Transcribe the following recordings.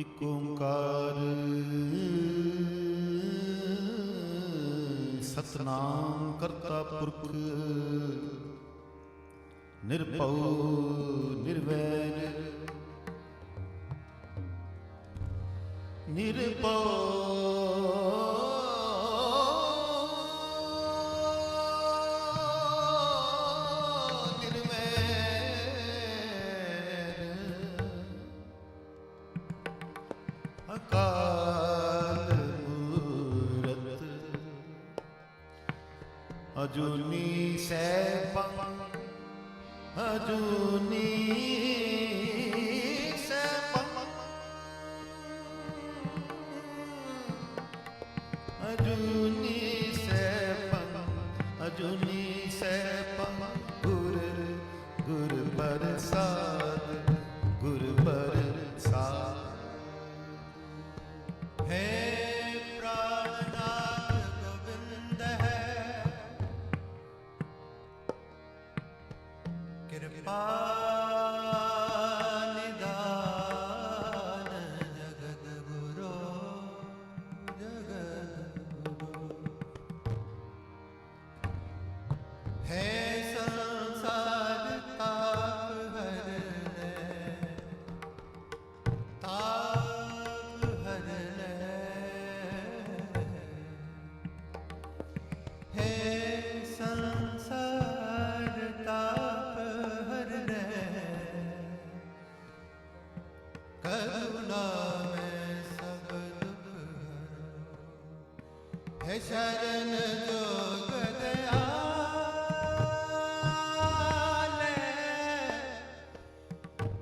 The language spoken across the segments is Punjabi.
ਇਕ ਓੰਕਾਰ ਸਤਨਾਮ ਕਰਤਾ ਪੁਰਖ। ਨਿਰਭਉ ਨਿਰਵੈਰ। ਨਿਰਭਉ ਅਜੂਨੀ ਸੈਭੰ ਅਜੂਨੀ ਸੈਭੰ ਅਜੂਨੀ ਸੈਭੰ ਅਜੂਨੀ ਸੈਭੰ Hey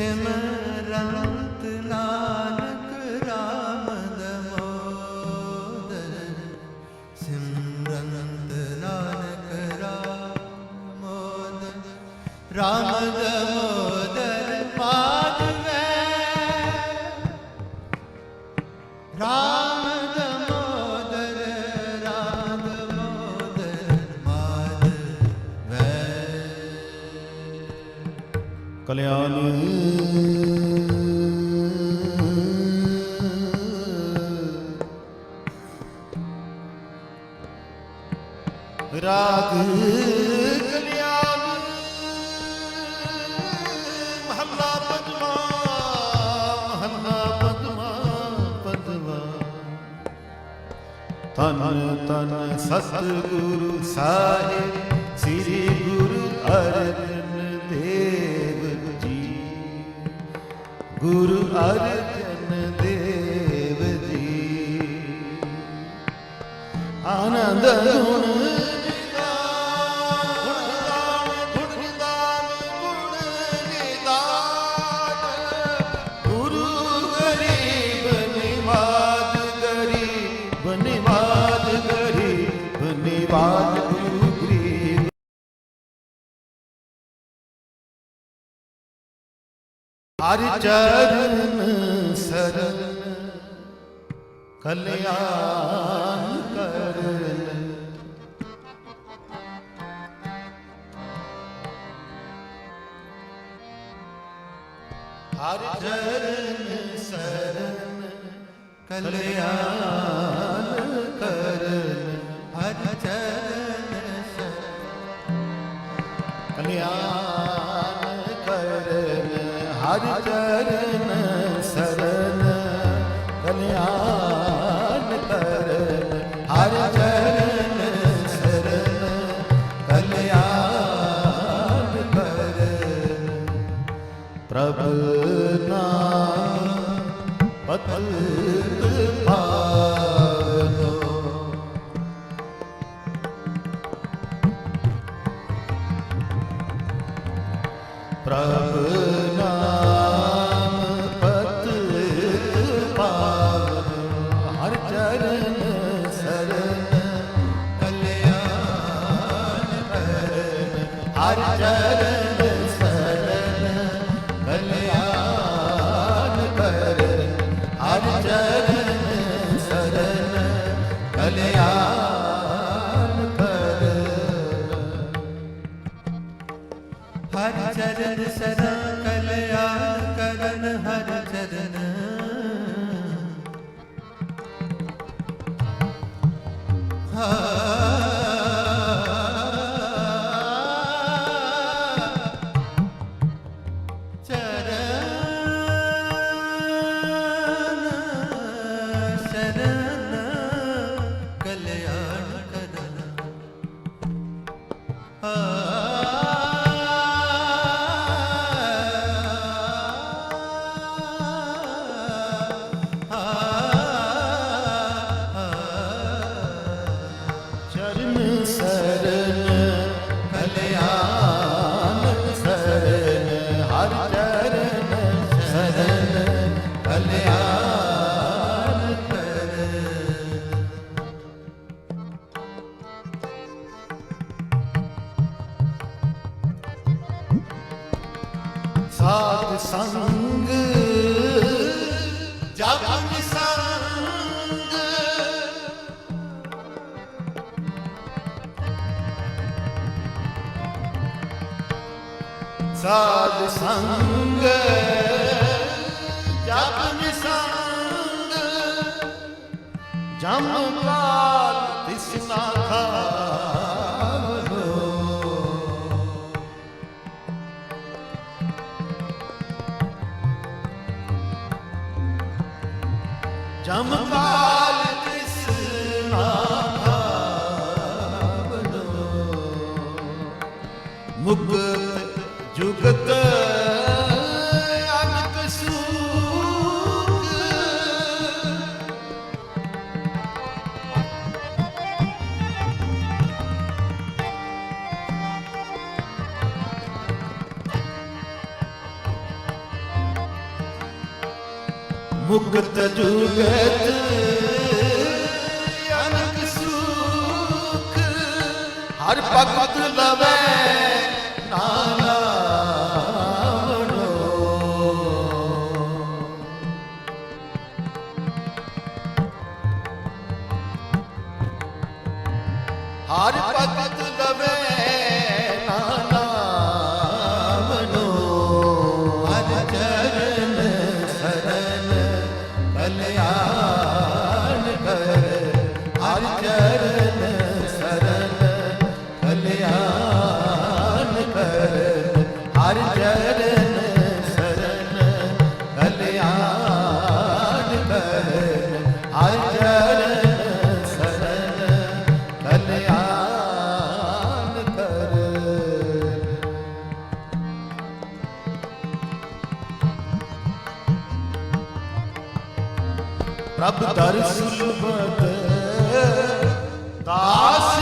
ਸਿਮਰੰਤ ਨਾਨਕ ਰਾਮ ਦਮੋਦਰ ਸਿਮਰੰਤ ਨਾਨਕ ਰਾਮੋਦਰ ਰਾਮ ਦਮੋਦਰ ਕਲਿਆਣ। ਰਾਗ ਕਲਿਆਣ। ਮਹੱਲਾ ਪੰਜਵਾ ਮਹੱਲਾ ਪੰਜਵਾ ਪੰਜਵਾ। ਤਨ ਤਨ ਸਤਿਗੁਰੂ ਸਾਹਿਬ, ਸ੍ਰੀ ਗੁਰੂ ਅਰਜਨ ਗੁਰੂ ਅਰਜਨ ਦੇਵ ਜੀ। ਆਨੰਦ ਗੁਣ ਹਰ ਚਰਨ ਸਰਨ ਕਲਿਆਣ ਕਰਨ। ਹਰਿ ਚਰਨ ਸਰਨ ਕਲਿਆਣ ਹਰ ਚਰਨ ਸਰਨ ਕਲਿਆਣ ਕਰ ਹਰ ਚਰਨ ਸਰਨ ਕਲਿਆਣ ਕਰਨ ਪ੍ਰਭ ਪ੍ਰਭ ਕਰਨ ਹਰ ਚਰਨ ਸਰਨ ਕਲਿਆਣ ਕਰਨ ਹਰ ਜਪ ਸੰਗ ਸਾਧ ਸੰਗ ਜਪ ਨਿਸੰਗ ਜਮ ਕਾਲ ਤਿਸਨਾ ਖਾਵੋ ਜਮ ਮੁਕਤ ਜੁਗਤ ਅਨਕ ਸੁਖ ਹਰ ਭਗਤ ਲਵੇ। ਹਰ ਚਰਨ ਸਰਨ ਕਲਿਆਣ ਕਰ ਹਰ ਚਰਨ ਪ੍ਰਭ ਦਰਸ ਸੁਲਭਤ ਦਾਸ